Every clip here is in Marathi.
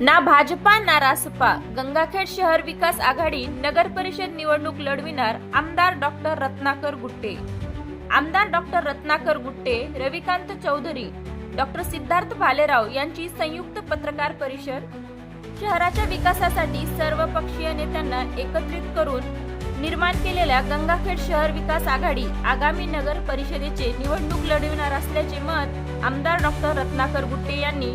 ना भाजपा ना रासपा. गंगाखेड शहर विकास आघाडी नगर परिषद निवडणूक लढविणार आमदार डॉक्टर रत्नाकर गुट्टे. आमदार डॉक्टर रत्नाकर गुट्टे रविकांत चौधरी डॉक्टर सिद्धार्थ भालेराव यांची संयुक्त पत्रकार परिषद. शहराच्या विकासासाठी सर्व पक्षीय नेत्यांना एकत्रित करून निर्माण केलेल्या गंगाखेड शहर विकास आघाडी आगामी नगर परिषदेचे निवडणूक लढविणार असल्याचे मत आमदार डॉक्टर रत्नाकर गुट्टे यांनी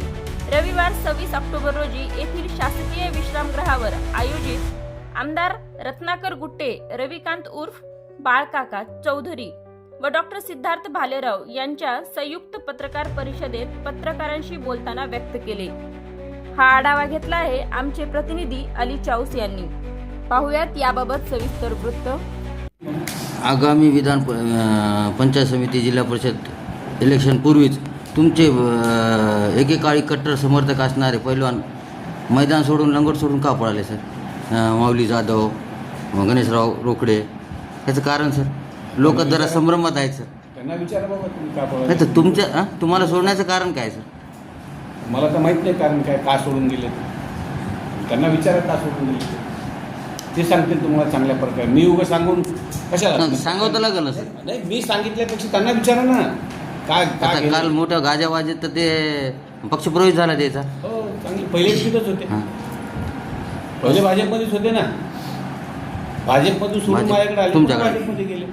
रविवार सव्वीस ऑक्टोबर रोजी येथील शासकीय विश्रामगृहावर आयोजित आमदार रत्नाकर गुट्टे रविकांत उर्फ बाळकाका चौधरी व डॉक्टर सिद्धार्थ भालेराव यांच्या संयुक्त पत्रकार परिषदेत पत्रकारांशी बोलताना व्यक्त केले. हा आढावा घेतला आहे आमचे प्रतिनिधी अली चाऊस यांनी. पाहुयात याबाबत सविस्तर वृत्त. आगामी विधान पंचायत समिती जिल्हा परिषद इलेक्शन पूर्वीच तुमचे एकेकाळी कट्टर समर्थक असणारे पैलवान मैदान सोडून लंगोट सोडून का पळाले सर? माऊली जाधव गणेशराव रोकडे. याचं कारण सर? लोक जरा संभ्रमात आहेत सर. त्यांना विचारा बाबा तुम्ही का नाही पळाले तर तुमच्या तुम्हाला सोडण्याचं कारण काय सर? मला तर माहीत नाही कारण काय का सोडून गेले. त्यांना विचारा का सोडून गेले ते. सांगतील तुम्हाला चांगल्या प्रकारे. मी उभं सांगून कशाला? सांगावं तर लागेल ना सर. नाही मी सांगितल्यापेक्षा त्यांना विचारा ना. काय आता काय काल? मोठं गाजा वाजत तर ते पक्षप्रवेश झाला त्याचा. हो चांगले. पहिले तिथंच होते. हां. पहिले भाजपमध्येच होते ना. भाजपमधून सोडून भाजप- माझ्याकडे आले तुमच्याकडे. भाजपमध्ये गेले.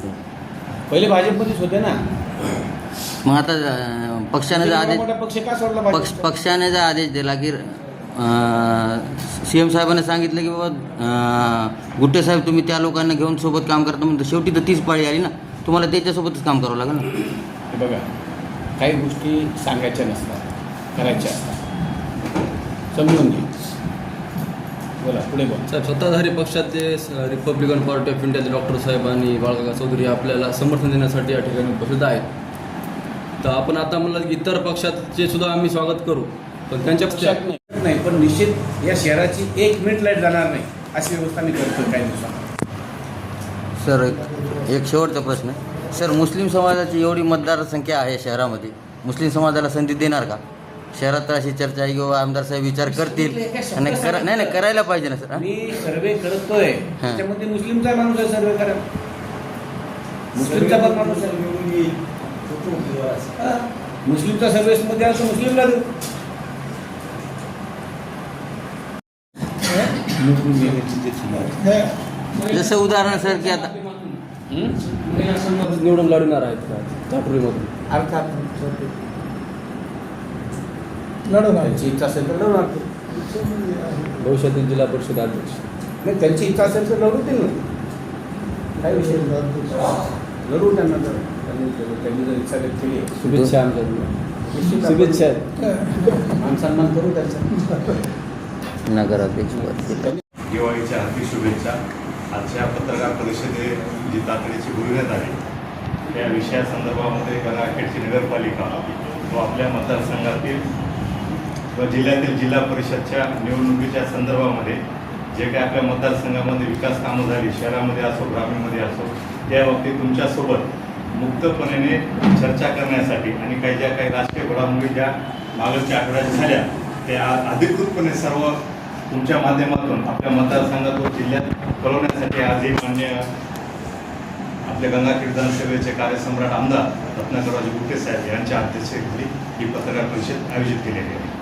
पहिले भाजपमध्येच होते ना. मग आता अं, पक्षाने जर आदेश मोठा पक्ष का सोडला पक्ष? पक्षाने जर आदेश दिला की सी एम साहेबांनी सांगितलं की बाबा अं, गुट्टे साहेब तुम्ही त्या लोकांना घेऊन सोबत काम करता म्हणतो शेवटी तर तीच पाळी आली ना. तुम्हाला त्याच्यासोबतच काम करावं लागेल ना. बघा काही गोष्टी सांगायच्या नसतात करायच्या असतात. समजून घे बोला पुढे बोल. साहेब सत्ताधारी पक्षाचे रिपब्लिकन पार्टी ऑफ इंडियाचे डॉक्टर साहेब आणि बाळकाका चौधरी आपल्याला समर्थन देण्यासाठी या ठिकाणी उपस्थित आहेत. तर आपण आता म्हणलं की इतर पक्षाचे सुद्धा आम्ही स्वागत करू पण त्यांच्या पक्षात नाही. नाही पण निश्चित या शहराची एक मिनिट लाइट जाणार नाही अशी व्यवस्था मी करतो काही दिवसात सर एक एक शेवटचा प्रश्न सर मुस्लिम समाजाची एवढी मतदार संख्या आहे शहरामध्ये. मुस्लिम समाजाला संधी देणार का? शहरात तर अशी चर्चा आहे की बाबा आमदार साहेब विचार करतील आणि करा नाही नाही करायला पाहिजे ना सर हां? मी सर्वे करतोय. त्याच्यामध्ये मुस्लिमचा माणूस आहे सर्वे करा. मुस्लिमचा पण माणूस आहे. हा. मुस्लिमचा सर्व्हिसमध्ये असं मुस्लिमला देऊ. जसं उदाहरण सर की आता निवडून लढणार आहेत चापुरीमधून अर्थात लढवणार त्यांची इच्छा असेल तर लढवणार ते. भविष्यातील जिल्हा परिषद अध्यक्ष. नाही त्यांची इच्छा असेल तर लढवतील ना. काय विषय लढू त्यांना तर. त्यांनी त्यांनी जर इच्छा व्यक्त केली. शुभेच्छा आमच्या निश्चित आपण शुभेच्छा. मान सन्मान करू त्यांचा. नगराध्यक्ष पद. दिवाळीच्या हार्दिक शुभेच्छा. आजच्या पत्रकार परिषदेत जी तातडीची बोलण्यात आली त्या विषयासंदर्भामध्ये गंगाखेडची नगरपालिका व आपल्या मतदारसंघातील व जिल्ह्यातील जिल्हा परिषदच्या निवडणुकीच्या संदर्भामध्ये जे काही आपल्या मतदारसंघामध्ये विकास कामं झाली शहरामध्ये असो ग्रामीणमध्ये असो त्या बाबतीत तुमच्यासोबत मुक्तपणे चर्चा करण्यासाठी आणि काही ज्या काही राजकीय घडामोडी ज्या मागच्या आठवड्यात झाल्या त्या अधिकृतपणे सर्व तुमच्या माध्यमातून आपल्या मतदारसंघात व जिल्ह्यात कळवण्यासाठी आज हे मान्य आपल्या गंगाखेड विधानसभेचे कार्यसम्राट आमदार रत्नाकरराजे गुट्टे साहेब यांच्या अध्यक्षतेखाली ही पत्रकार परिषद आयोजित केलेली आहे.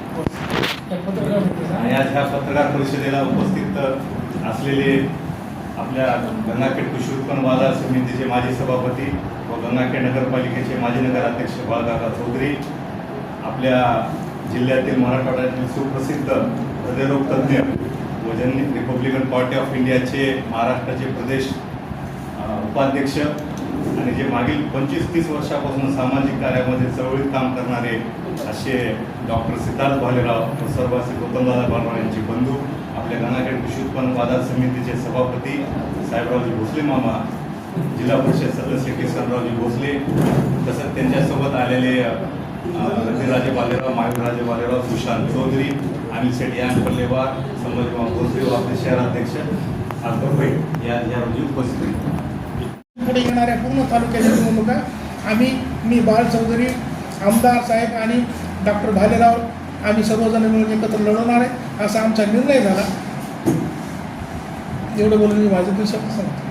आणि आज ह्या पत्रकार परिषदेला उपस्थित असलेले आपल्या गंगाखेड कृषी उत्पन्न बाजार समितीचे माजी सभापती व गंगाखेड नगरपालिकेचे माजी नगराध्यक्ष बाळकाका चौधरी आपल्या जिल्ह्यातील मराठवाड्यातील सुप्रसिद्ध हृदयरोगतज्ञ व ज्यांनी रिपब्लिकन पार्टी ऑफ इंडियाचे महाराष्ट्राचे प्रदेश उपाध्यक्ष आणि जे मागील पंचवीस तीस वर्षापासून सामाजिक कार्यामध्ये चळवळीत काम करणारे असे डॉक्टर सिद्धार्थ भालेराव व सर्वासी गौतमदादा बालराव यांचे बंधू आपल्या गंगाखेड कृषी उत्पन्न बाजार समितीचे सभापती साहेबरावजी भोसले मामा जिल्हा परिषद सदस्य केसररावजी भोसले तसंच त्यांच्यासोबत आलेले अ, बालेराव महावीरराजे बालेराव सुशांत चौधरी अनिल शेट्टी यान पल्लेवार संभाजीराव भोसले व आपले शहराध्यक्ष अकबर भाई या या रोजी उपस्थित पुढे येणाऱ्या पूर्ण तालुक्याच्या निवडणुका आम्ही मी बाळ चौधरी आमदार साहेब आणि डॉक्टर भालेराव आम्ही सर्वजण मिळून एकत्र लढवणार आहे असा आमचा निर्णय झाला. एवढं बोलून मी माझे दिवसात सांगतो